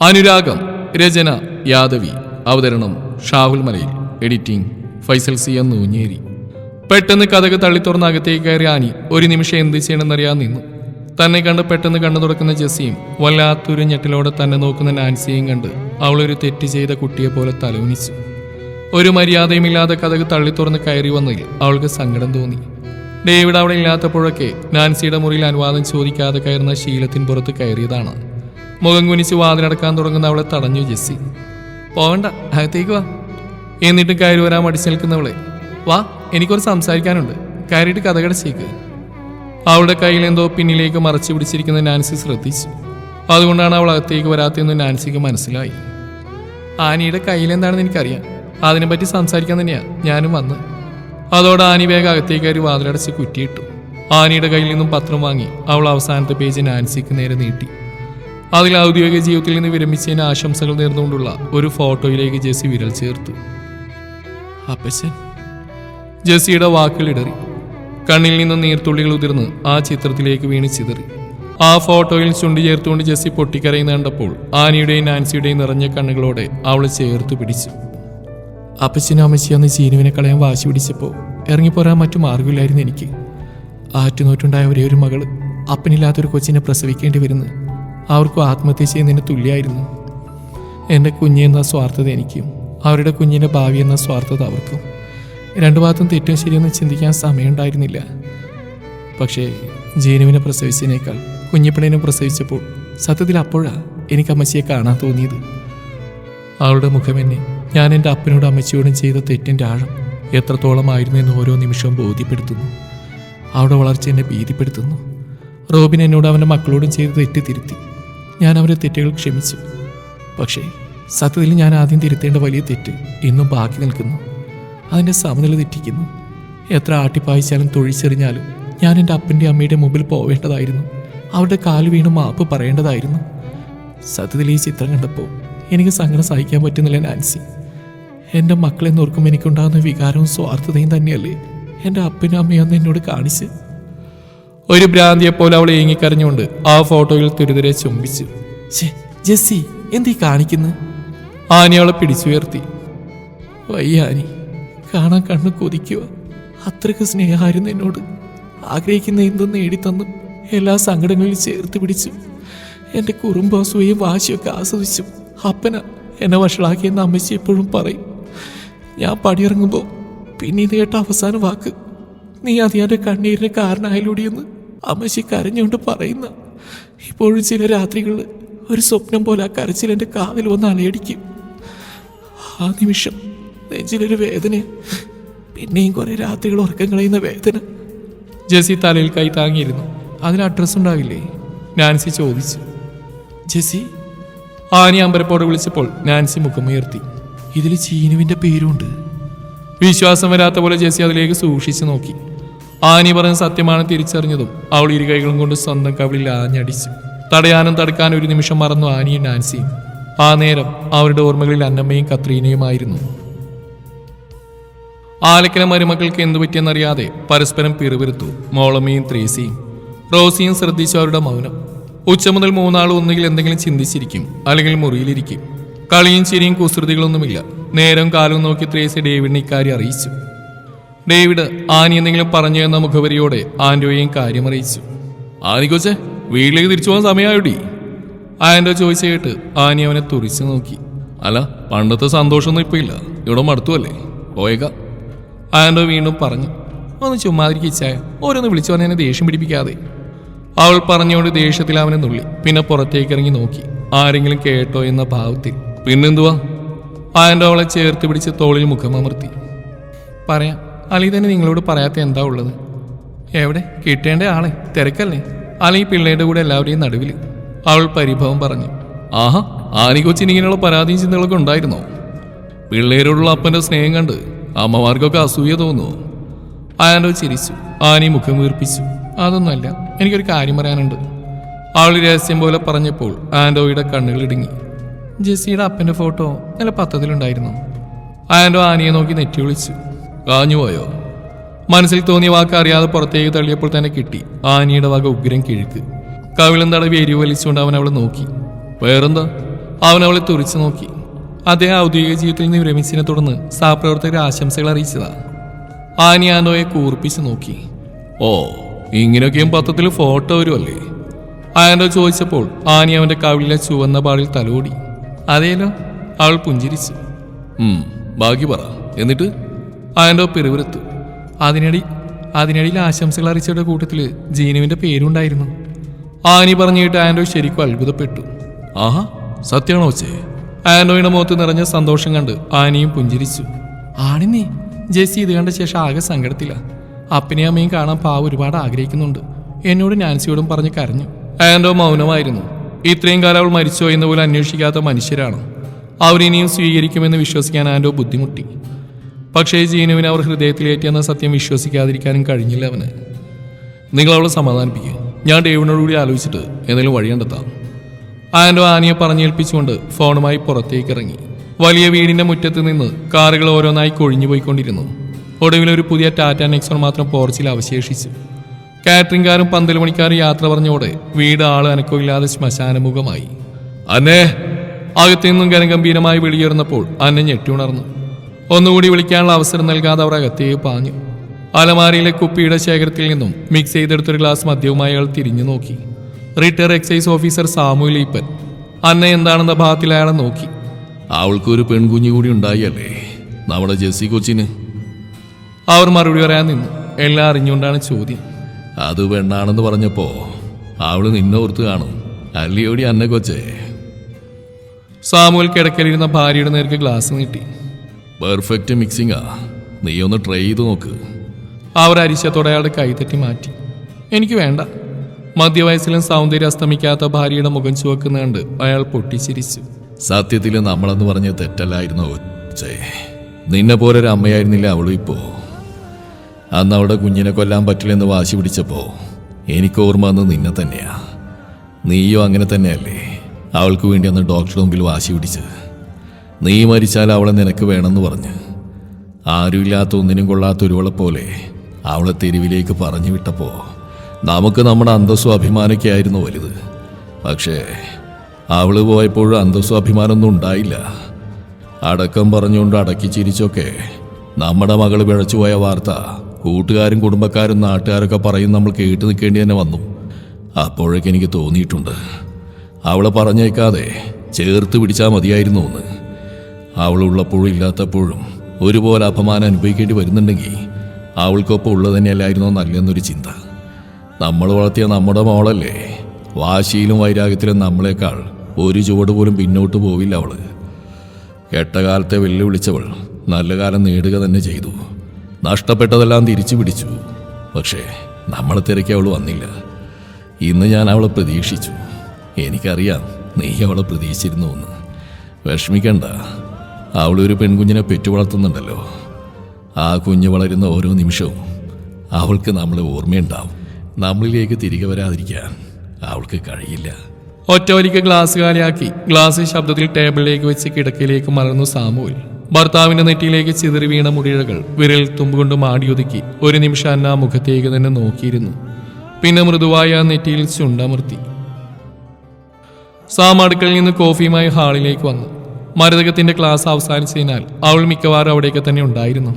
അനുരാഗം രചന യാദവി അവതരണം ഷാഹുൽ മലയിൽ എഡിറ്റിംഗ് ഫൈസൽ സി എന്ന് ഊഞ്ഞേരി പെട്ടെന്ന് കഥക് തള്ളിത്തുറന്ന് അകത്തേക്ക് കയറി ആനി ഒരു നിമിഷം എന്ത് ചെയ്യണമെന്നറിയാൻ നിന്നു. തന്നെ കണ്ട് പെട്ടെന്ന് കണ്ണു തുറക്കുന്ന ജെസ്സിയും വല്ലാത്തൊരു ഞെട്ടിലോടെ തന്നെ നോക്കുന്ന നാൻസിയും കണ്ട് അവളൊരു തെറ്റ് ചെയ്ത കുട്ടിയെ പോലെ തലവുനിച്ചു ഒരു മര്യാദയുമില്ലാതെ കഥക് തള്ളിത്തുറന്ന് കയറി വന്നതിൽ അവൾക്ക് സങ്കടം തോന്നി. ഡേവിഡ് അവിടെ ഇല്ലാത്തപ്പോഴൊക്കെ നാൻസിയുടെ മുറിയിൽ അനുവാദം ചോദിക്കാതെ കയറുന്ന ശീലത്തിന് പുറത്ത് കയറിയതാണ്. മുഖം കുനിച്ച് വാതിലടക്കാൻ തുടങ്ങുന്ന അവളെ തടഞ്ഞു ജെസ്സി. പോകണ്ട അകത്തേക്ക് വാ. എന്നിട്ട് കയറി വരാൻ മടിച്ചു നിൽക്കുന്നവളെ. വാ എനിക്കൊരു സംസാരിക്കാനുണ്ട്. കയറിയിട്ട് കഥകടച്ചേക്ക് അവളുടെ കയ്യിൽ എന്തോ പിന്നിലേക്ക് മറച്ചു പിടിച്ചിരിക്കുന്ന നാൻസി ശ്രദ്ധിച്ചു. അതുകൊണ്ടാണ് അവൾ അകത്തേക്ക് വരാത്തതെന്ന് നാൻസിക്ക് മനസ്സിലായി. ആനിയുടെ കയ്യിൽ എന്താണെന്ന് എനിക്കറിയാം. അതിനെപ്പറ്റി സംസാരിക്കാൻ തന്നെയാണ് ഞാനും വന്ന്. അതോടെ ആനി വേഗം അകത്തേക്ക് കയറി വാതിലടച്ച് കുറ്റിയിട്ടു. ആനിയുടെ കയ്യിൽ നിന്നും പത്രം വാങ്ങി അവൾ അവസാനത്തെ പേജ് നാൻസിക്ക് നേരെ നീട്ടി. അതിൽ ഔദ്യോഗിക ജീവിതത്തിൽ നിന്ന് വിരമിച്ചതിന് ആശംസകൾ നേർന്നുകൊണ്ടുള്ള ഒരു ഫോട്ടോയിലേക്ക് ജെസ്സി വിരൽ ചേർത്തു. അപ്പച്ചൻ. ജെസ്സിയുടെ വാക്കുകൾ ഇടറി. കണ്ണിൽ നിന്ന് നീർത്തുള്ളികൾ ഉതിർന്ന് ആ ചിത്രത്തിലേക്ക് വീണ് ചിതറി. ആ ഫോട്ടോയിൽ ചുണ്ടി ചേർത്തുകൊണ്ട് ജെസ്സി പൊട്ടിക്കരയുന്ന കണ്ടപ്പോൾ ആനിയുടെയും നാൻസിയുടെയും നിറഞ്ഞ കണ്ണുകളോടെ അവൾ ചേർത്ത് പിടിച്ചു. അപ്പച്ചനും അമ്മച്ചി അന്ന് ജീനുവിനെ കളയാൻ വാശി പിടിച്ചപ്പോൾ ഇറങ്ങിപ്പോരാൻ മറ്റു മാർഗമില്ലായിരുന്നു എനിക്ക്. ആറ്റുനോറ്റുണ്ടായ ഒരേ ഒരു മകൾ അപ്പനില്ലാത്തൊരു കൊച്ചിനെ പ്രസവിക്കേണ്ടി വരുന്നു. അവർക്കും ആത്മഹത്യ ചെയ്യുന്നതിന് തുല്യമായിരുന്നു എന്റെ കുഞ്ഞെന്ന സ്വാർത്ഥത എനിക്കും. അവരുടെ കുഞ്ഞിന്റെ ഭാവി എന്ന സ്വാർത്ഥത അവർക്കും. രണ്ടു ഭാഗത്തും തെറ്റും ശരിയെന്ന് ചിന്തിക്കാൻ സമയമുണ്ടായിരുന്നില്ല. പക്ഷേ ജീനുവിനെ പ്രസവിച്ചതിനേക്കാൾ കുഞ്ഞിപ്പണിനെ പ്രസവിച്ചപ്പോൾ സത്യത്തിൽ അപ്പോഴാണ് എനിക്ക് അമ്മച്ചിയെ കാണാൻ തോന്നിയത്. അവളുടെ മുഖം എന്നെ ഞാൻ എന്റെ അപ്പനോടും അമ്മച്ചിയോടും ചെയ്ത തെറ്റിന്റെ ആഴം എത്രത്തോളമായിരുന്നു എന്ന് ഓരോ നിമിഷവും ബോധ്യപ്പെടുത്തുന്നു. അവളുടെ വളർച്ച എന്നെ ഭീതിപ്പെടുത്തുന്നു. റോബിൻ എന്നോട് അവന്റെ മക്കളോടും ചെയ്ത് തെറ്റ് തിരുത്തി. ഞാൻ അവരെ തെറ്റുകൾ ക്ഷമിച്ചു. പക്ഷേ സത്യത്തിൽ ഞാൻ ആദ്യം തിരുത്തേണ്ട വലിയ തെറ്റ് ഇന്നും ബാക്കി നിൽക്കുന്നു. അതിന്റെ സമനില തെറ്റിക്കുന്നു. എത്ര ആട്ടിപ്പായിച്ചാലും തൊഴിച്ചെറിഞ്ഞാലും ഞാൻ എന്റെ അപ്പന്റെ അമ്മയുടെ മുമ്പിൽ പോവേണ്ടതായിരുന്നു. അവരുടെ കാൽ വീണ് മാപ്പ് പറയേണ്ടതായിരുന്നു. സത്യത്തിൽ ഈ ചിത്രം കണ്ടപ്പോൾ എനിക്ക് സങ്കടം സഹിക്കാൻ പറ്റുന്നില്ല നാൻസി. എന്റെ മക്കളെ നോർക്കും എനിക്കുണ്ടാകുന്ന വികാരവും സ്വാർത്ഥതയും തന്നെയല്ലേ എന്റെ അപ്പനും അമ്മയും അന്ന് എന്നോട് കാണിച്ച്? ഒരു ഭ്രാന്തിയെ പോലെ അവൾ ഏങ്ങിക്കരഞ്ഞുകൊണ്ട് ആ ഫോട്ടോയിൽ തുരിതരെ ചുംബിച്ചു. "ഛെ, ജെസ്സി എന്തീ കാണിക്കുന്നു? ആനി അവളെ പിടിച്ചുയർത്തി. വയ്യാനി കാണാൻ കണ്ണു കൊതിക്കുക. അത്രയ്ക്ക് സ്നേഹമായിരുന്നു എന്നോട്. ആഗ്രഹിക്കുന്ന എന്തും നേടിത്തന്നു എല്ലാ സങ്കടങ്ങളിലും ചേർത്ത് പിടിച്ചു. എന്റെ കുറുമ്പാസുവയും വാശിയൊക്കെ ആസ്വദിച്ചു. അപ്പന എന്നെ വഷളാക്കിയെന്ന് അമ്മച്ചി എപ്പോഴും പറയും. ഞാൻ പടിയിറങ്ങുമ്പോൾ പിന്നീട് കേട്ട അവസാന വാക്ക് നീ അതിയാന്റെ കണ്ണീരിന് കാരണമായാലൂടിയെന്ന് അമ്മശി കരഞ്ഞുകൊണ്ട് പറയുന്ന. ഇപ്പോഴും ചില രാത്രികളിൽ ഒരു സ്വപ്നം പോലെ ആ കരച്ചിൽ എന്റെ കാതിൽ വന്ന് അലയടിക്കും. ആ നിമിഷം നെഞ്ചിലൊരു വേദന പിന്നെയും കുറെ രാത്രികൾ ഉറക്കം കളയുന്ന വേദന. ജെസി തലയിൽ കൈ താങ്ങിയിരുന്നു. അതിന് അഡ്രസ് ഉണ്ടാവില്ലേ? നാൻസി ചോദിച്ചു. ജെസി ആനി അമ്പരപ്പോടെ വിളിച്ചപ്പോൾ നാൻസി മുഖമുയർത്തി. ഇതിൽ ചീനുവിന്റെ പേരുണ്ട്. വിശ്വാസം വരാത്ത പോലെ ജെസി അതിലേക്ക് സൂക്ഷിച്ചു നോക്കി. ആനി പറഞ്ഞ സത്യമാണ് തിരിച്ചറിഞ്ഞതും. അവൾ ഇരു കൈകളും കൊണ്ട് സ്വന്തം കവിളിൽ ആഞ്ഞടിച്ചു. തടയാനും തടുക്കാനും ഒരു നിമിഷം മറന്നു ആനിയും നാൻസിയും. ആ നേരം അവരുടെ ഓർമ്മകളിൽ അന്നമ്മയും കത്രീനയുമായിരുന്നു. ആലക്കല മരുമക്കൾക്ക് എന്തു പറ്റിയെന്നറിയാതെ പരസ്പരം പിറുപിരുത്തു മോളമ്മയും ത്രേസിയും. റോസിയും ശ്രദ്ധിച്ചു അവരുടെ മൗനം. ഉച്ച മുതൽ മൂന്നാളും ഒന്നുകിൽ എന്തെങ്കിലും ചിന്തിച്ചിരിക്കും അല്ലെങ്കിൽ മുറിയിലിരിക്കും. കളിയും ചിരിയും കുസൃതികളൊന്നുമില്ല. നേരം കാലം നോക്കി ത്രേസി ഡേവിഡിനെ ഇക്കാര്യം അറിയിച്ചു. ഡേവിഡ് ആനി എന്തെങ്കിലും പറഞ്ഞു എന്ന മുഖവരിയോടെ ആൻഡോയെയും കാര്യമറിയിച്ചു. ആനി കൊച്ചെ വീട്ടിലേക്ക് തിരിച്ചു പോകാൻ സമയമായോടി? ആൻഡോ ചോദിച്ച കേട്ട് ആനി അവനെ തുറിച്ചു നോക്കി. അല്ല പണ്ടത്തെ സന്തോഷമൊന്നും ഇപ്പൊ ഇല്ല. ഇവിടെ മടുത്തുവല്ലേ? പോയേക്കാം. ആൻഡോ വീണ്ടും പറഞ്ഞു ഒന്ന് ചുമ്മാതിരിക്കിച്ചായ ഓരോന്ന് വിളിച്ചു പറഞ്ഞ ദേഷ്യം പിടിപ്പിക്കാതെ. അവൾ പറഞ്ഞുകൊണ്ട് ദേഷ്യത്തിൽ അവനെ നുള്ളി. പിന്നെ പുറത്തേക്ക് ഇറങ്ങി നോക്കി. ആരെങ്കിലും കേട്ടോ എന്ന ഭാവത്തിൽ. പിന്നെന്തുവാ? ആൻഡോ അവളെ ചേർത്ത് പിടിച്ച് തോളിൽ മുഖമമർത്തി പറയാം. അല്ലെങ്കിൽ തന്നെ നിങ്ങളോട് പറയാത്ത എന്താ ഉള്ളത്? എവിടെ? കിട്ടേണ്ട ആളെ. തിരക്കല്ലേ? അലി പിള്ളേരുടെ കൂടെ എല്ലാവരെയും നടുവിൽ അവൾ പരിഭവം പറഞ്ഞു. ആഹാ ആലി കൊച്ചിന് ഇങ്ങനെയുള്ള പരാതിയും ചിന്തകളൊക്കെ ഉണ്ടായിരുന്നോ? പിള്ളേരോടുള്ള അപ്പന്റെ സ്നേഹം കണ്ട് അമ്മമാർക്കൊക്കെ അസൂയ തോന്നുന്നു. ആനോ ചിരിച്ചു. ആനി മുഖം വീർപ്പിച്ചു. അതൊന്നുമല്ല എനിക്കൊരു കാര്യം പറയാനുണ്ട്. അവൾ രഹസ്യം പോലെ പറഞ്ഞപ്പോൾ ആൻഡോയുടെ കണ്ണുകൾ ഇടുങ്ങി. ജെസ്സിയുടെ അപ്പന്റെ ഫോട്ടോ നല്ല പത്രത്തിലുണ്ടായിരുന്നു. ആൻഡോ ആനിയെ നോക്കി നെറ്റി വിളിച്ചു കാഞ്ഞുപോയോ? മനസ്സിൽ തോന്നിയ വാക്ക് അറിയാതെ പുറത്തേക്ക് തള്ളിയപ്പോൾ തന്നെ കിട്ടി. ആനിയുടെ വക ഉഗ്രം കിഴുക്ക്. കവിളും തടവി എരിവ് വലിച്ചുകൊണ്ട് അവൻ അവളെ നോക്കി. വേറെന്താ? അവൻ അവളെ തുറിച്ചു നോക്കി. അദ്ദേഹം ഔദ്യോഗിക ജീവിതത്തിൽ നിന്ന് വിരമിച്ചതിനെ തുടർന്ന് സഹപ്രവർത്തകർ ആശംസകൾ അറിയിച്ചതാ. ആനി ആനോയെ കൂർപ്പിച്ച് നോക്കി. ഓ ഇങ്ങനെയൊക്കെയും പത്രത്തിൽ ഫോട്ടോ വരുമല്ലേ ആനോ ചോദിച്ചപ്പോൾ ആനി അവന്റെ കവിളിലെ ചുവന്ന പാടിൽ തലോടി. അതേലോ? അവൾ പുഞ്ചിരിച്ചു. ബാക്കി പറ. എന്നിട്ട്? ആൻഡോ പിറുവിറുത്തു അതിനിടയിൽ അതിനിടയിൽ ആശംസകൾ അറിയിച്ചവരുടെ കൂട്ടത്തിൽ ജീനുവിന്റെ പേരുണ്ടായിരുന്നു. ആനി പറഞ്ഞിട്ട് ആൻഡോ ശരിക്കും അത്ഭുതപ്പെട്ടു. ആഹാ സത്യമാണോ ചേ ആൻഡോയുടെ മുഖത്ത് നിറഞ്ഞ സന്തോഷം കണ്ട് ആനിയും പുഞ്ചിരിച്ചു. ആണിന്നേ ജെസ്സി ഇത് കണ്ട ശേഷം ആകെ സങ്കടത്തില്ല അപ്പനെയും അമ്മയും കാണാൻ പാവ ഒരുപാട് ആഗ്രഹിക്കുന്നുണ്ട്. എന്നോട് നാൻസിയോടും പറഞ്ഞ് കരഞ്ഞു. ആൻഡോ മൗനമായിരുന്നു. ഇത്രയും കാലം അവൾ മരിച്ചോ എന്ന പോലെ അന്വേഷിക്കാത്ത മനുഷ്യരാണ്. അവരിനിയും സ്വീകരിക്കുമെന്ന് വിശ്വസിക്കാൻ ആൻഡോ ബുദ്ധിമുട്ടി. പക്ഷേ ജീനുവിനെ അവർ ഹൃദയത്തിലേറ്റിയെന്ന സത്യം വിശ്വസിക്കാതിരിക്കാനും കഴിഞ്ഞില്ല അവന്. നിങ്ങൾ അവളെ സമാധാനിപ്പിക്കുക ഞാൻ ഡേവിനോട് കൂടി ആലോചിച്ചിട്ട് എന്തെങ്കിലും വഴി കണ്ടെത്താം. ആൻഡോ ആനിയെ പറഞ്ഞേൽപ്പിച്ചുകൊണ്ട് ഫോണുമായി പുറത്തേക്ക് ഇറങ്ങി വലിയ വീടിന്റെ മുറ്റത്ത് നിന്ന് കാറുകൾ ഓരോന്നായി കൊഴിഞ്ഞു പോയിക്കൊണ്ടിരുന്നു. ഒടുവിൽ ഒരു പുതിയ ടാറ്റ നെക്സോൺ മാത്രം പോർച്ചിൽ അവശേഷിച്ചു. കാറ്ററിംഗുകാരും പന്തൽ മണിക്കാരും യാത്ര പറഞ്ഞോടെ വീട് ആൾ അനക്കമില്ലാതെ ശ്മശാനമുഖമായി. അന്നേ അകത്തു നിന്നും ഗനഗംഭീരമായി വെളിയേറുന്നപ്പോൾ അന്നെ ഞെട്ടിയുണർന്നു. ഒന്നുകൂടി വിളിക്കാനുള്ള അവസരം നൽകാതെ അവർ അകത്തേക്ക് പാഞ്ഞു. അലമാരിയിലെ കുപ്പിയുടെ ശേഖരത്തിൽ നിന്നും മിക്സ് ചെയ്തെടുത്തൊരു ഗ്ലാസ് മദ്യവുമായി അയാൾ തിരിഞ്ഞു നോക്കി. Retire excise officer Samuel Eapen. അന്ന എന്താണെന്ന ഭാഗത്തിൽ അയാളെ നോക്കി. അവൾക്കൊരു പെൺകുഞ്ഞു കൂടി ഉണ്ടായല്ലേ നമ്മുടെ ജെസ്സി കൊച്ചിന്. അവർ മറുപടി പറയാൻ നിന്നു. എല്ലാം അറിഞ്ഞുകൊണ്ടാണ് ചോദ്യം. അത് പെണ്ണാണെന്ന് പറഞ്ഞപ്പോ അവൾ നിന്നെ ഓർത്ത് കാണും. അല്ലയോടി അന്ന കൊച്ചേ. സാമുവൽ കിടക്കലിരുന്ന ഭാര്യയുടെ നേർക്ക് ഗ്ലാസ് നീട്ടി. പെർഫെക്റ്റ് മിക്സിംഗാ നീ ഒന്ന് ട്രൈ ചെയ്ത് നോക്ക്. അവർ അരിശത്തോടെ അയാളുടെ കൈതെറ്റി മാറ്റി. എനിക്ക് വേണ്ട. മധ്യവയസ്സിലും സൗന്ദര്യം അസ്തമിക്കാത്ത ഭാര്യയുടെ മുഖം ചുവക്കുന്ന കണ്ട് അയാൾ പൊട്ടിച്ചിരിച്ചു. സത്യത്തിൽ നമ്മളെന്ന് പറഞ്ഞ തെറ്റല്ലായിരുന്നു. നിന്നെ പോലെ ഒരു അമ്മയായിരുന്നില്ല അവളും ഇപ്പോ. അന്ന് അവളുടെ കുഞ്ഞിനെ കൊല്ലാൻ പറ്റില്ലെന്ന് വാശി പിടിച്ചപ്പോ എനിക്ക് ഓർമ്മ വന്ന് നിന്നെ തന്നെയാ. നീയോ അങ്ങനെ തന്നെയല്ലേ? അവൾക്ക് വേണ്ടി അന്ന് ഡോക്ടറുടെ മുമ്പിൽ വാശി പിടിച്ച്. നീ മരിച്ചാൽ അവളെ നിനക്ക് വേണമെന്ന് പറഞ്ഞ്. ആരുമില്ലാത്ത ഒന്നിനും കൊള്ളാത്ത ഒരുവളെ പോലെ അവളെ തെരുവിലേക്ക് പറഞ്ഞു വിട്ടപ്പോൾ നമുക്ക് നമ്മുടെ അന്തസ്സും അഭിമാനമൊക്കെ ആയിരുന്നു വലുത്. പക്ഷേ അവൾ പോയപ്പോഴും അന്തസ്സും അഭിമാനമൊന്നും ഉണ്ടായില്ല. അടക്കം പറഞ്ഞുകൊണ്ട് അടക്കി ചിരിച്ചൊക്കെ നമ്മുടെ മകൾ പിഴച്ചുപോയ വാർത്ത കൂട്ടുകാരും കുടുംബക്കാരും നാട്ടുകാരൊക്കെ പറയും നമ്മൾ കേട്ട് നിൽക്കേണ്ടി തന്നെ വന്നു. അപ്പോഴൊക്കെ എനിക്ക് തോന്നിയിട്ടുണ്ട്. അവളെ പറഞ്ഞേക്കാതെ ചേർത്ത് പിടിച്ചാൽ മതിയായിരുന്നു എന്ന് അവളുള്ളപ്പോഴും ഇല്ലാത്തപ്പോഴും ഒരുപോലെ അപമാനം അനുഭവിക്കേണ്ടി വരുന്നുണ്ടെങ്കിൽ അവൾക്കൊപ്പം ഉള്ളത് തന്നെയല്ലായിരുന്നോ നല്ലെന്നൊരു ചിന്ത. നമ്മൾ വളർത്തിയ നമ്മുടെ മോളല്ലേ? വാശിയിലും വൈരാഗ്യത്തിലും നമ്മളെക്കാൾ ഒരു ചുവട് പോലും പിന്നോട്ട് പോവില്ല അവൾ. കെട്ടകാലത്തെ വെല്ലുവിളിച്ചവൾ നല്ല കാലം നേടുക തന്നെ ചെയ്തു. നഷ്ടപ്പെട്ടതെല്ലാം തിരിച്ചു പിടിച്ചു. പക്ഷേ നമ്മളെ തിരക്കി അവൾ വന്നില്ല. ഇന്ന് ഞാൻ അവളെ പ്രതീക്ഷിച്ചു. എനിക്കറിയാം നീ അവളെ പ്രതീക്ഷിച്ചിരുന്നു എന്ന്. വിഷമിക്കണ്ട. അവളൊരു പെൺകുഞ്ഞിനെ പെറ്റു വളർത്തുന്നുണ്ടല്ലോ ആ കുഞ്ഞ് വളരുന്ന ഓരോ നിമിഷവും അവൾക്ക് നമ്മളെ ഓർമ്മയുണ്ടാവും. നമ്മളിലേക്ക് തിരികെ വരാതിരിക്കാൻ അവൾക്ക് കഴിയില്ല. ഒറ്റവലിക്ക് ഗ്ലാസ് കാലിയാക്കി. ഗ്ലാസ് ശബ്ദത്തിൽ ടേബിളിലേക്ക് വെച്ച് കിടക്കയിലേക്ക് മറന്നു സാമുവൽ. ഭർത്താവിന്റെ നെറ്റിയിലേക്ക് ചിതറി വീണ മുടിഴകൾ വിരൽ തുമ്പുകൊണ്ട് മാടിയൊതുക്കി ഒരു നിമിഷം അന്ന മുഖത്തേക്ക് തന്നെ നോക്കിയിരുന്നു. പിന്നെ മൃദുവായ ആ നെറ്റിയിൽ ചുണ്ടമർത്തി. സാം അടുക്കളിൽ നിന്ന് കോഫിയുമായി ഹാളിലേക്ക് വന്നു. മരതകത്തിന്റെ ക്ലാസ് അവസാനിച്ചതിനാൽ അവൾ മിക്കവാറും അവിടെയൊക്കെ തന്നെ ഉണ്ടായിരുന്നു.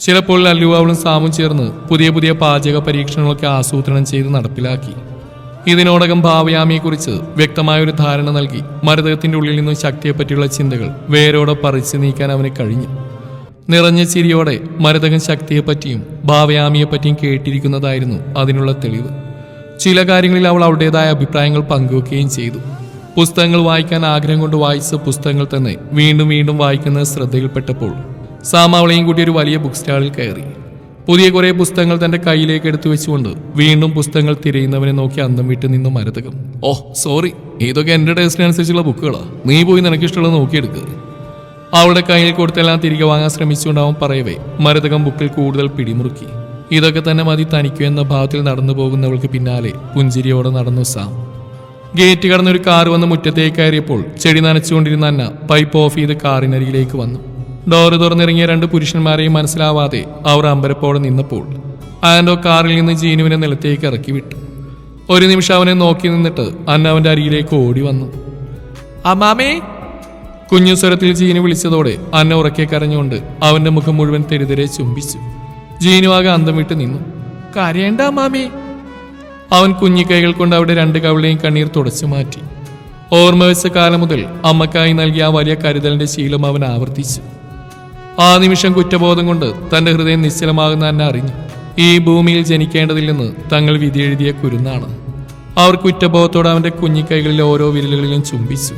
ചിലപ്പോൾ അല്ലു അവളും സാമും ചേർന്ന് പുതിയ പുതിയ പാചക പരീക്ഷണങ്ങളൊക്കെ ആസൂത്രണം ചെയ്ത് നടപ്പിലാക്കി. ഇതിനോടകം ഭാവയാമിയെക്കുറിച്ച് വ്യക്തമായൊരു ധാരണ നൽകി മരതകത്തിന്റെ ഉള്ളിൽ നിന്നും ശക്തിയെപ്പറ്റിയുള്ള ചിന്തകൾ വേരോടെ പറിച്ചു നീക്കാൻ അവന് കഴിഞ്ഞു. നിറഞ്ഞ ചിരിയോടെ മരതകൻ ശക്തിയെപ്പറ്റിയും ഭാവയാമിയെപ്പറ്റിയും കേട്ടിരിക്കുന്നതായിരുന്നു അതിനുള്ള തെളിവ്. ചില കാര്യങ്ങളിൽ അവൾ അവളുടേതായ അഭിപ്രായങ്ങൾ പങ്കുവെക്കുകയും ചെയ്തു. പുസ്തകങ്ങൾ വായിക്കാൻ ആഗ്രഹം കൊണ്ട് വായിച്ച പുസ്തകങ്ങൾ തന്നെ വീണ്ടും വീണ്ടും വായിക്കുന്നത് ശ്രദ്ധയിൽപ്പെട്ടപ്പോൾ സാമാവളിയും കൂടി ഒരു വലിയ ബുക്ക് സ്റ്റാളിൽ കയറി. പുതിയ കുറെ പുസ്തകങ്ങൾ തന്റെ കയ്യിലേക്ക് എടുത്തു വെച്ചുകൊണ്ട് വീണ്ടും പുസ്തകങ്ങൾ തിരയുന്നവനെ നോക്കി അന്തം വിട്ട് നിന്നു മരതകം. ഓ സോറി ഇതൊക്കെ എന്റെ ടേസ്റ്റിനനുസരിച്ചുള്ള ബുക്കുകളാ നീ പോയി നിനക്കിഷ്ടമുള്ളത് നോക്കിയെടുക്കുക അവളുടെ കയ്യിൽ കൊടുത്തെല്ലാം തിരികെ വാങ്ങാൻ ശ്രമിച്ചുകൊണ്ട് അവൻ പറയവേ മരതകം ബുക്കിൽ കൂടുതൽ പിടിമുറുക്കി. ഇതൊക്കെ തന്നെ മതി തനിക്കു എന്ന ഭാവത്തിൽ നടന്നു പോകുന്നവൾക്ക് പിന്നാലെ പുഞ്ചിരിയോടെ നടന്നു സാം. ഗേറ്റ് കടന്ന് ഒരു കാർ വന്ന് മുറ്റത്തേക്ക് കയറിയപ്പോൾ ചെടി നനച്ചുകൊണ്ടിരുന്ന അന്ന പൈപ്പ് ഓഫ് ചെയ്ത് കാറിനരികിലേക്ക് വന്നു. ഡോറ് തുറന്നിറങ്ങിയ രണ്ട് പുരുഷന്മാരെയും മനസ്സിലാവാതെ അവർ അമ്പരപ്പോടെ നിന്നപ്പോൾ ആൻഡോ കാറിൽ നിന്ന് ജീനുവിനെ നിലത്തേക്ക് ഇറക്കി വിട്ടു. ഒരു നിമിഷം അവനെ നോക്കി നിന്നിട്ട് അന്ന അവന്റെ അരികിലേക്ക് ഓടി വന്നു. അമ്മാമേ കുഞ്ഞു സ്വരത്തിൽ ജീനു വിളിച്ചതോടെ അന്ന ഉറക്കെ കരഞ്ഞുകൊണ്ട് അവന്റെ മുഖം മുഴുവൻ തെരുതെരെ ചുംബിച്ചു. ജീനു ആകെ അന്തം വിട്ട് നിന്നു. കരയേണ്ട അമ്മാമേ അവൻ കുഞ്ഞിക്കൈകൾ കൊണ്ട് അവിടെ രണ്ട് കവിളെയും കണ്ണീർ തുടച്ചു മാറ്റി. ഓർമ്മ വെച്ച കാലം മുതൽ അമ്മക്കായി നൽകിയ ആ വലിയ കരുതലിന്റെ ശീലം അവൻ ആവർത്തിച്ചു. ആ നിമിഷം കുറ്റബോധം കൊണ്ട് തന്റെ ഹൃദയം നിശ്ചലമാകുന്ന തന്നെ അറിഞ്ഞു. ഈ ഭൂമിയിൽ ജനിക്കേണ്ടതില്ലെന്ന് തങ്ങൾ വിധി എഴുതിയ കുരുന്നാണ്. അവർ കുറ്റബോധത്തോടെ അവന്റെ കുഞ്ഞിക്കൈകളിലെ ഓരോ വിരലുകളിലും ചുംബിച്ചു.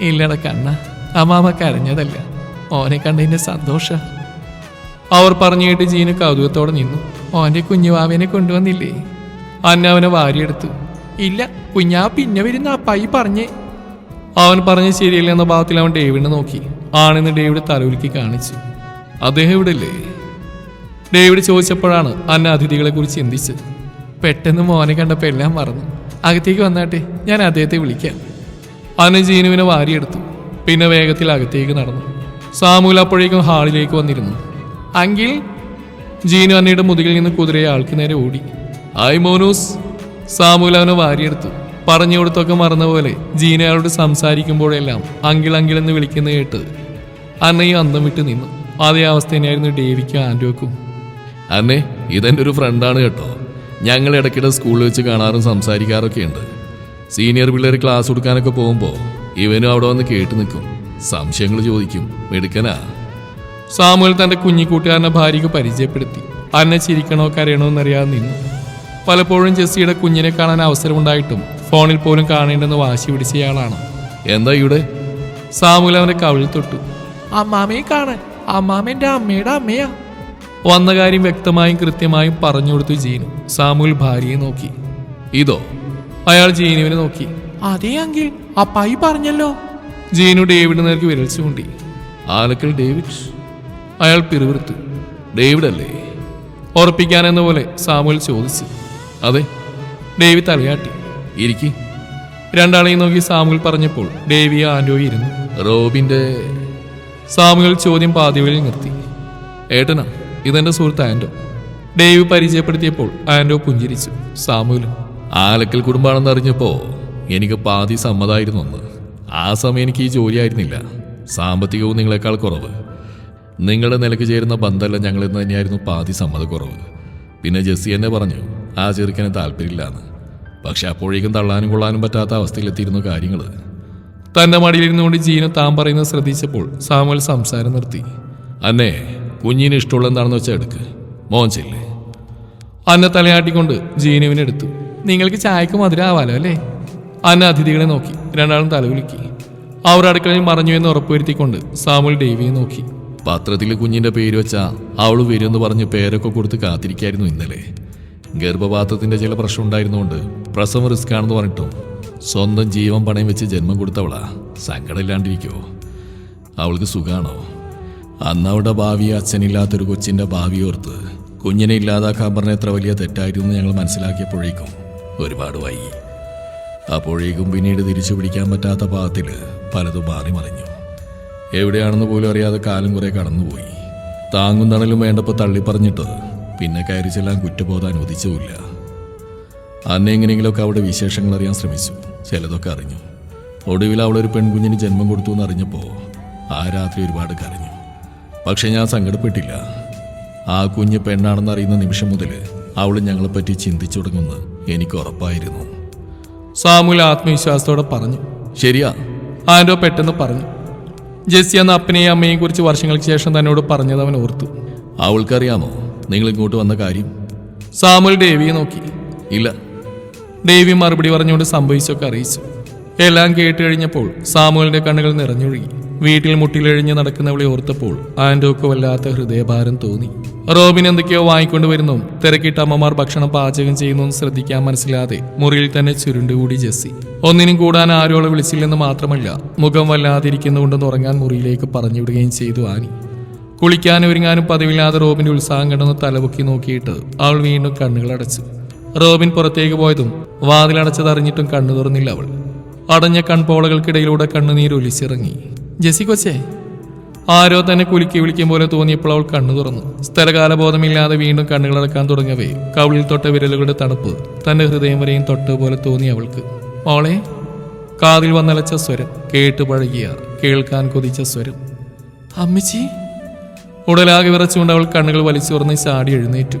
ഇല്ലട കണ്ണ അമ്മാമ കരഞ്ഞതല്ല. ഓനെ കണ്ടതിന്റെ സന്തോഷ. അവർ പറഞ്ഞു കേട്ട് ജീന് കൗതുകത്തോടെ നിന്നു. ഓന്റെ കുഞ്ഞുവാവേനെ കൊണ്ടുവന്നില്ലേ? അന്ന അവനെ വാരിയെടുത്തു. ഇല്ല കുഞ്ഞാ പിന്നെ വരുന്ന അപ്പായി പറഞ്ഞേ. അവൻ പറഞ്ഞ് ശരിയല്ലെന്ന ഭാവത്തിൽ അവൻ ഡേവിഡിനെ നോക്കി. ആണെന്ന് ഡേവിഡ് തലവുലുക്കി കാണിച്ചു. അദ്ദേഹം ഇവിടെല്ലേ ഡേവിഡ് ചോദിച്ചപ്പോഴാണ് അന്ന അതിഥികളെ കുറിച്ച് ചിന്തിച്ചത്. പെട്ടെന്ന് മോനെ കണ്ടപ്പോൾ എല്ലാം മറന്നു. അകത്തേക്ക് വന്നാട്ടെ ഞാൻ അദ്ദേഹത്തെ വിളിക്കാം. അന്ന ജീനുവിനെ വാരിയെടുത്തു. പിന്നെ വേഗത്തിൽ അകത്തേക്ക് നടന്നു. സാമൂൽ അപ്പോഴേക്കും ഹാളിലേക്ക് വന്നിരുന്നു. അങ്കിൽ ജീനു അന്നയുടെ മുതുകിൽ നിന്ന് കുതിരയെ ആൾക്ക് നേരെ ഓടി. ഹായ് മോനൂസ് സാമൂൽ അവനെ വാരിയെടുത്തു. പറഞ്ഞു കൊടുത്തൊക്കെ മറന്ന പോലെ ജീന അയാളോട് സംസാരിക്കുമ്പോഴെല്ലാം അങ്കിൾ അങ്കിൾ എന്ന് വിളിക്കുന്ന കേട്ട് അന്നയും അന്തം വിട്ട് നിന്നു. അതേ അവസ്ഥ തന്നെയായിരുന്നു ഡേവിക്കും ആൻഡോക്കും അന്നെ ഇതെന്റെ ഒരു ഫ്രണ്ടാണ് കേട്ടോ. ഞങ്ങൾ ഇടയ്ക്കിടെ സ്കൂളിൽ വെച്ച് കാണാറും സംസാരിക്കാറൊക്കെ ഉണ്ട്. സീനിയർ പിള്ളേർ ക്ലാസ് കൊടുക്കാനൊക്കെ പോകുമ്പോൾ ഇവനും അവിടെ വന്ന് കേട്ട് നിൽക്കും. സംശയങ്ങൾ ചോദിക്കും മെടുക്കനാ. സാമുവൽ തന്റെ കുഞ്ഞിക്കൂട്ടുകാരനെ ഭാര്യയ്ക്ക് പരിചയപ്പെടുത്തി. അന്നെ ചിരിക്കണോ കരയണോ എന്നറിയാതെ നിന്നു. പലപ്പോഴും ജെസ്സിയുടെ കുഞ്ഞിനെ കാണാൻ അവസരമുണ്ടായിട്ടും ഫോണിൽ പോലും കാണേണ്ടെന്ന് വാശി പിടിച്ചയാളാണ് എന്താ ഇവിടെ? സാമുൽ അവന്റെ കവിളിൽ തൊട്ടു. അമ്മാമയെ കാണാൻ. അമ്മാമേന്റെ അമ്മയുടെ അമ്മയാ. വന്ന കാര്യം വ്യക്തമായും കൃത്യമായും പറഞ്ഞു കൊടുത്തു ജീനു. സാമുൽ ഭാര്യയെ നോക്കി. ഇതോ? അയാൾ ജീനുവിനെ നോക്കി. അതേ അങ്കിൽ അപ്പായി പറഞ്ഞല്ലോ. ജീനു ഡേവിഡ് നേർക്ക് വിരൽ ചൂണ്ടി. ആലക്കൽ ഡേവിഡ്? അയാൾ പിറുവിറുത്തു ഡേവിഡ് അല്ലേ ഓർപ്പിക്കാനെന്ന പോലെ സാമുൽ ചോദിച്ചു. അതെ ഡേവി തലയാട്ടി ഇരിക്കി. രണ്ടാളെയും നോക്കി സാമുകൾ പറഞ്ഞപ്പോൾ ഡേവി ആൻഡോയി ഇരുന്നു. റോബിന്റെ സാമുകൾ ചോദ്യം പാതിവഴിയിൽ നിർത്തി. ഏട്ടനാ ഇതെന്റെ സുഹൃത്ത് ആൻഡോ ഡേവി പരിചയപ്പെടുത്തിയപ്പോൾ ആൻഡോ പുഞ്ചിരിച്ചു. സാമുവിൽ ആലക്കൽ കുടുംബാണെന്ന് അറിഞ്ഞപ്പോ എനിക്ക് പാതി സമ്മതമായിരുന്നു ഒന്ന് ആ സമയം എനിക്ക് ഈ ജോലി ആയിരുന്നില്ല. സാമ്പത്തികവും നിങ്ങളെക്കാൾ കുറവ്. നിങ്ങളുടെ നിലയ്ക്ക് ചേരുന്ന ബന്ധമല്ല ഞങ്ങളെന്ന് തന്നെയായിരുന്നു പാതി സമ്മതക്കുറവ്. പിന്നെ ജെസ്സി എന്നെ പറഞ്ഞു ആ ചെറുക്കന് താല്പര്യമില്ലാന്ന്. പക്ഷെ അപ്പോഴേക്കും തള്ളാനും കൊള്ളാനും പറ്റാത്ത അവസ്ഥയിലെത്തിയിരുന്നു കാര്യങ്ങൾ തന്റെ മടിയിലിരുന്നുകൊണ്ട് ജീന താൻ പറയുന്നത് ശ്രദ്ധിച്ചപ്പോൾ സാമൽ സംസാരം നിർത്തി. അന്നേ കുഞ്ഞിന് ഇഷ്ടമുള്ള എന്താണെന്ന് വെച്ചാൽ എടുക്ക്. മോൻ ചെല്ലേ. അന്നെ തലയാട്ടിക്കൊണ്ട് ജീനുവിനെ എടുത്തു. നിങ്ങൾക്ക് ചായക്ക് മധുരാവാലോ അല്ലേ? അന്ന അതിഥികളെ നോക്കി. രണ്ടാളും തലകുലുക്കി അവർ അടുക്കളയിൽ മറഞ്ഞു എന്ന് ഉറപ്പുവരുത്തിക്കൊണ്ട് സാമുൽ ഡേവിയെ നോക്കി. പത്രത്തിൽ കുഞ്ഞിന്റെ പേര് വെച്ചാ അവൾ വരുമെന്ന് പറഞ്ഞ് പേരൊക്കെ കൊടുത്ത് കാത്തിരിക്കായിരുന്നു ഇന്നലെ. ഗർഭപാത്രത്തിന്റെ ചില പ്രശ്നം ഉണ്ടായിരുന്നുകൊണ്ട് പ്രസവം റിസ്ക് ആണെന്ന് പറഞ്ഞിട്ടും സ്വന്തം ജീവൻ പണയം വെച്ച് ജന്മം കൊടുത്തവളാ. സങ്കടമില്ലാണ്ടിരിക്കോ. അവൾക്ക് സുഖാണോ? അന്ന് അവളുടെ ഭാവി അച്ഛനില്ലാത്തൊരു കൊച്ചിന്റെ ഭാവി ഓർത്ത് കുഞ്ഞിനെ ഇല്ലാതാക്കാൻ പറഞ്ഞ എത്ര വലിയ തെറ്റായിരുന്നു ഞങ്ങൾ മനസ്സിലാക്കിയപ്പോഴേക്കും ഒരുപാട് വൈകി. അപ്പോഴേക്കും പിന്നീട് തിരിച്ചു പിടിക്കാൻ പറ്റാത്ത പാകത്തിൽ പലതും മാറി മറിഞ്ഞു. എവിടെയാണെന്ന് പോലും അറിയാതെ കാലം കുറെ കടന്നുപോയി. താങ്ങും തണലും വേണ്ടപ്പോൾ തള്ളിപ്പറഞ്ഞിട്ട് പിന്നെ കയറി ചെല്ലാൻ കുറ്റബോധം അനുവദിച്ചുമില്ല. അന്ന് എങ്ങനെയെങ്കിലുമൊക്കെ അവിടെ വിശേഷങ്ങൾ അറിയാൻ ശ്രമിച്ചു. ചിലതൊക്കെ അറിഞ്ഞു. ഒടുവിൽ അവളൊരു പെൺകുഞ്ഞിന് ജന്മം കൊടുത്തു എന്ന് അറിഞ്ഞപ്പോൾ ആ രാത്രി ഒരുപാട് കരഞ്ഞു. പക്ഷെ ഞാൻ സങ്കടപ്പെട്ടില്ല. ആ കുഞ്ഞ് പെണ്ണാണെന്ന് അറിയുന്ന നിമിഷം മുതൽ അവൾ ഞങ്ങളെപ്പറ്റി ചിന്തിച്ചു തുടങ്ങുമെന്ന് എനിക്ക് ഉറപ്പായിരുന്നു. സാമുൽ ആത്മവിശ്വാസത്തോടെ പറഞ്ഞു. ശരിയാ. ആൻഡോ പെട്ടെന്ന് പറഞ്ഞു. ജെസ്സി എന്ന അപ്പനെയും അമ്മയെയും കുറിച്ച് വർഷങ്ങൾക്ക് ശേഷം തന്നോട് പറഞ്ഞത് അവൻ ഓർത്തു. അവൾക്കറിയാമോ? നിങ്ങൾ ഇങ്ങോട്ട് വന്ന കാര്യം സാമുൽ ഡേവിയെ നോക്കി. ഇല്ല. ഡേവി മറുപടി പറഞ്ഞുകൊണ്ട് സംഭവിച്ചൊക്കെ അറിയിച്ചു. എല്ലാം കേട്ട് കഴിഞ്ഞപ്പോൾ സാമുവലിന്റെ കണ്ണുകൾ നിറഞ്ഞൊഴുകി. വീട്ടിൽ മുട്ടിലെഴിഞ്ഞ് നടക്കുന്നവളെ ഓർത്തപ്പോൾ ആൻഡോക്ക് വല്ലാത്ത ഹൃദയഭാരം തോന്നി. റോബിൻ എന്തൊക്കെയോ വാങ്ങിക്കൊണ്ടു വരുന്നു. തിരക്കിട്ട് അമ്മമാർ ഭക്ഷണം പാചകം ചെയ്യുന്നു ശ്രദ്ധിക്കാൻ മനസ്സിലാതെ മുറിയിൽ തന്നെ ചുരുണ്ടുകൂടി ജെസ്സി. ഒന്നിനും കൂടാൻ ആരോളെ വിളിച്ചില്ലെന്ന് മാത്രമല്ല മുഖം വല്ലാതിരിക്കുന്നുകൊണ്ടെന്ന് ഉറങ്ങാൻ മുറിയിലേക്ക് പറഞ്ഞുവിടുകയും ചെയ്തു ആനി. കുളിക്കാനും ഒരുങ്ങാനും പതിവില്ലാതെ റോബിന്റെ ഉത്സാഹം കണ്ടെന്ന് തലപൊക്കി നോക്കിയിട്ട് അവൾ വീണ്ടും കണ്ണുകൾ അടച്ചു. റോബിൻ പുറത്തേക്ക് പോയതും വാതിലടച്ചത് അറിഞ്ഞിട്ടും കണ്ണു തുറന്നില്ല അവൾ. അടഞ്ഞ കൺപോളകൾക്കിടയിലൂടെ കണ്ണുനീർ ഒലിച്ചിറങ്ങി. ജെസി കൊച്ചേ. ആരോ തന്നെ കുലുക്കി വിളിക്കും പോലെ തോന്നിയപ്പോൾ അവൾ കണ്ണു തുറന്നു. സ്ഥലകാലബോധമില്ലാതെ വീണ്ടും കണ്ണുകളടക്കാൻ തുടങ്ങവേ കവിളിൽ തൊട്ട വിരലുകളുടെ തണുപ്പ് തന്റെ ഹൃദയം വരെയും തൊട്ട പോലെ തോന്നി അവൾക്ക്. മോളെ. കാതിൽ വന്നലച്ച സ്വരം കേട്ടു പഴകിയ കേൾക്കാൻ കൊതിച്ച സ്വരം. അമ്മച്ചി. ഉടലാകെ വിറച്ചുകൊണ്ട് അവൾ കണ്ണുകൾ വലിച്ചുറന്ന് ചാടി എഴുന്നേറ്റു.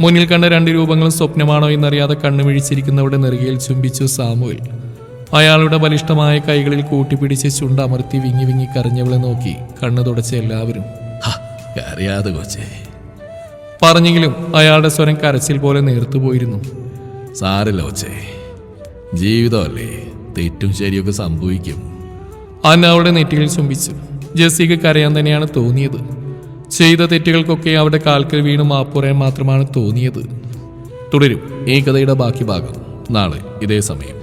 മുന്നിൽ കണ്ട രണ്ട് രൂപങ്ങളും സ്വപ്നമാണോ എന്നറിയാതെ കണ്ണു മിഴിച്ചിരിക്കുന്നവരുടെ നെറുകയിൽ ചുംബിച്ചു സാമുവിൽ. അയാളുടെ ബലിഷ്ടമായ കൈകളിൽ കൂട്ടിപ്പിടിച്ച് ചുണ്ടമർത്തി വിങ്ങി വിങ്ങി കരഞ്ഞവളെ നോക്കി കണ്ണു തുടച്ച എല്ലാവരും ഹ, കൊച്ചേ. പറഞ്ഞെങ്കിലും അയാളുടെ സ്വരം കരച്ചിൽ പോലെ നേർത്തുപോയിരുന്നു സാരല്ല കൊച്ചേ ജീവിതമല്ലേ തെറ്റും ശരിയൊക്കെ സംഭവിക്കും. അന്ന അവളുടെ നെറ്റിയിൽ ചുംബിച്ചു. ജെസ്സിക്ക് കരയാൻ തന്നെയാണ് തോന്നിയത്. ചെയ്ത തെറ്റുകൾക്കൊക്കെ അവിടെ കാൽക്കൽ വീണ് മാപ്പുറയാൻ മാത്രമാണ് തോന്നിയത്. തുടരും ഈ കഥയുടെ ബാക്കി ഭാഗം നാളെ ഇതേ സമയം.